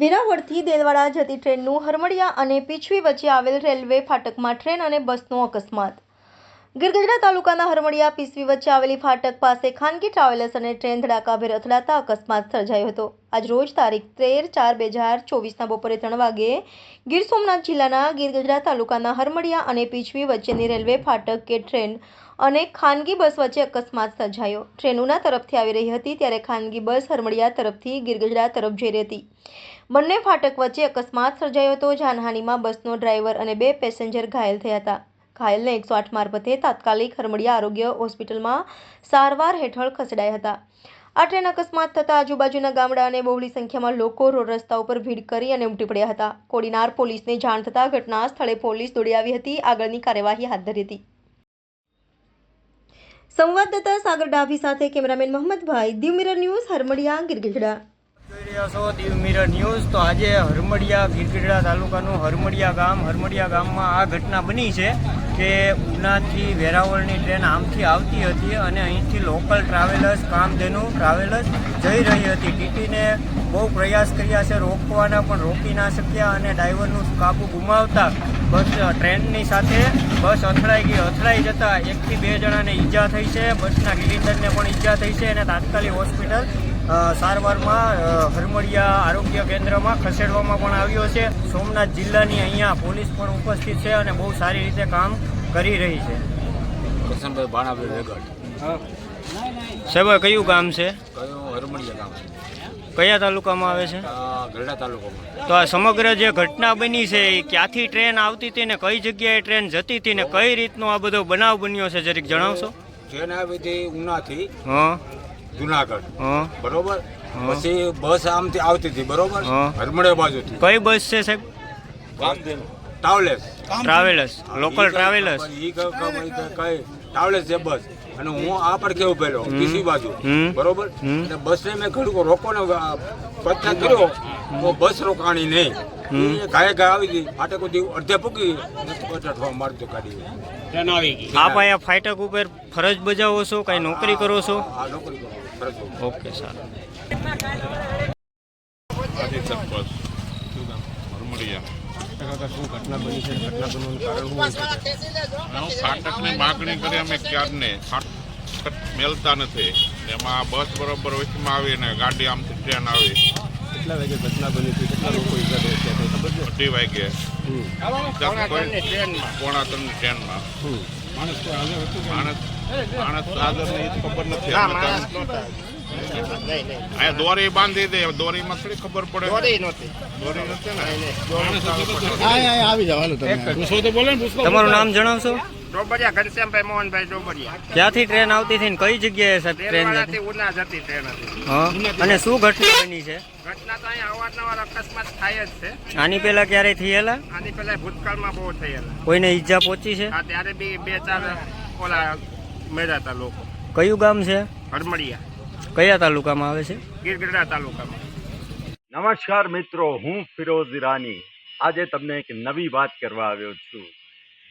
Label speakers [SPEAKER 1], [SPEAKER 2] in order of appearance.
[SPEAKER 1] વેરાવળથી દેલવાડા જતી ટ્રેનનું હરમડિયા અને પીછવી વચ્ચે આવેલ રેલવે ફાટકમાં ટ્રેન અને બસનો અકસ્માત. ગીરગઢડા તાલુકાના હરમડિયા પીસવી વચ્ચે આવેલી ફાટક પાસે ખાનગી ટ્રાવેલર્સ અને ટ્રેન ધડાકાભેર અથડાતા અકસ્માત સર્જાયો હતો. આજ રોજ તારીખ તેર ચાર બે હજાર ચોવીસના બપોરે ત્રણ વાગે ગીર સોમનાથ જિલ્લાના ગીરગઢડા તાલુકાના હરમડિયા અને પીછવી વચ્ચેની રેલવે ફાટક કે ટ્રેન અને ખાનગી બસ વચ્ચે અકસ્માત સર્જાયો. ટ્રેન ઉના તરફથી આવી રહી હતી ત્યારે ખાનગી બસ હરમડિયા તરફથી ગીરગઢડા તરફ જઈ રહી હતી. બંને ફાટક વચ્ચે અકસ્માત સર્જાયો હતો. જાનહાનિમાં બસનો ડ્રાઈવર અને બે પેસેન્જર ઘાયલ થયા હતા. ઘાયલને એકસો આઠ મારફતે તાત્કાલિક હરમડિયા આરોગ્ય હોસ્પિટલમાં સારવાર હેઠળ ખસેડાયા હતા. આ ટ્રેન અકસ્માત થતાં આજુબાજુના ગામડા અને બહોળી સંખ્યામાં લોકો રોડ રસ્તા ઉપર ભીડ કરી અને ઉમટી પડ્યા હતા. કોડીનાર પોલીસને જાણ થતાં ઘટના સ્થળે પોલીસ દોડી આવી હતી. આગળની કાર્યવાહી હાથ ધરી હતી. સંવાદદાતા સાગર ડાભી સાથે cameraman મોહમ્મદભાઈ Diu mirror news Harmadiya Girgadhada
[SPEAKER 2] જોઈ છો, દીવ મિરર ન્યૂઝ. તો આજે હરમડિયા ગીરગઢડા તાલુકાનું હરમડિયા ગામ, હરમડિયા ગામમાં આ ઘટના બની છે કે ઉનાથી વેરાવળની ટ્રેન આમથી આવતી હતી અને અહીંથી લોકલ ટ્રાવેલર્સ, કામધેનુ ટ્રાવેલર્સ જઈ રહી હતી. ટીટીને બહુ પ્રયાસ કર્યા છે રોકવાના, પણ રોકી ના શક્યા અને ડ્રાઈવરનું કાબુ ગુમાવતા બસ ટ્રેનની સાથે બસ અથડાઈ ગઈ. અથડાઈ જતા એકથી બે જણાને ઈજા થઈ છે. બસના ગિલિન્ડરને પણ ઈજા થઈ છે અને તાત્કાલિક હોસ્પિટલ સારવારમાં હરમડિયા આરોગ્ય કેન્દ્રમાં ખસેડવામાં પણ આવ્યો છે. સોમનાથ જિલ્લાની અહીંયા પોલીસ પણ ઉપસ્થિત છે અને બહુ સારી રીતે કામ કરી રહી છે.
[SPEAKER 3] ભાણાભાઈ
[SPEAKER 2] સાહેબ કયું ગામ છે?
[SPEAKER 3] કયું હરમડિયા ગામ છે?
[SPEAKER 2] કયા તાલુકામાં આવે છે?
[SPEAKER 3] ગરડા તાલુકામાં.
[SPEAKER 2] તો આ સમગ્ર જે ઘટના બની છે એ ક્યાંથી ટ્રેન આવતી હતી ને કઈ જગ્યાએ ટ્રેન જતી હતી ને કઈ રીતનો આ બધો બનાવ બન્યો છે જરીક જણાવશો?
[SPEAKER 3] ટ્રેન આવી હતી ઉનાથી.
[SPEAKER 2] હા.
[SPEAKER 3] જુનાગઢ. બરોબર? પછી બસ આમથી આવતી હતી બરોબર?
[SPEAKER 2] હરમડે
[SPEAKER 3] બાજુ બાજુથી.
[SPEAKER 2] કઈ બસ છે સાહેબ?
[SPEAKER 3] ટ્રાવેલર્સ.
[SPEAKER 2] ટ્રાવેલર્સ. Local travellers.
[SPEAKER 3] ઈ કઈ ટ્રાવેલર્સ છે બસ. અને હું આ પર કેવું પેલો બીજી બાજુ. બરોબર. અને બસને મેં ઘડું રોકો ને પ્રયત્ન કર્યો તો બસ રોકાણી નહીં. ગાય ઘાય આવી ગઈ. ફાટક સુધી અડધે પૂકી અઠવા મારતો કાઢી
[SPEAKER 2] આપ અહીંયા ફાટક ઉપર ફરજ બજાવો છો કઈ નોકરી કરો છો?
[SPEAKER 3] આ નોકરી કરો.
[SPEAKER 2] ઓકે સારું
[SPEAKER 4] ફાટકની માગણી કરી અમે ક્યારને? ફાટક મેલતા નથી. એમાં બસ બરોબર વચમાં આવી ને ગાડી આમથી ટ્રેન આવી.
[SPEAKER 5] કેટલા વાગે ઘટના બની હતી? કેટલા લોકો ઈજા થયા છે? ખબર છે
[SPEAKER 4] અઢી વાગે પોણા ત્રણ ટ્રેનમાં.
[SPEAKER 5] હમ.
[SPEAKER 4] માણસ માણસ હાજર નહીં ખબર નથી અમે તો- અહીંયા દોરી બાંધી દે દોરીમાં થોડી ખબર પડે. દોરી નહોતી. દોરી નથી ને? માણસ આવે
[SPEAKER 5] જાવ હાલો તમે.
[SPEAKER 2] તમારું નામ જણાવશો?
[SPEAKER 6] ડોબરિયા ઘનશ્યામભાઈ મોહનભાઈ ડોબરિયા.
[SPEAKER 2] ક્યાંથી ટ્રેન આવતી હતી ને કઈ જગ્યાએ સર ટ્રેન જતી?
[SPEAKER 6] ઉના જતી ટ્રેન હતી.
[SPEAKER 2] અને શું ઘટના બની છે?
[SPEAKER 6] ઘટના તો અહીં અવારનવાર અકસ્માત થાય જ છે.
[SPEAKER 2] આની પહેલા ક્યારે થયેલા?
[SPEAKER 6] આની પહેલા ભૂતકાળમાં બહુ થયેલા.
[SPEAKER 2] કોઈને ઈજા પહોંચી છે?
[SPEAKER 6] આ ત્યારે બી બે ચાર ઓલા મળ્યા હતા લોકો.
[SPEAKER 2] કયું ગામ છે?
[SPEAKER 6] હડમડિયા
[SPEAKER 2] કયા તાલુકામાં આવે છે?
[SPEAKER 6] ગીરગઢડા તાલુકામાં.
[SPEAKER 7] નમસ્કાર મિત્રો હું ફિરોઝ ઈરાની. આજે તમને એક નવી વાત કરવા આવ્યો છું.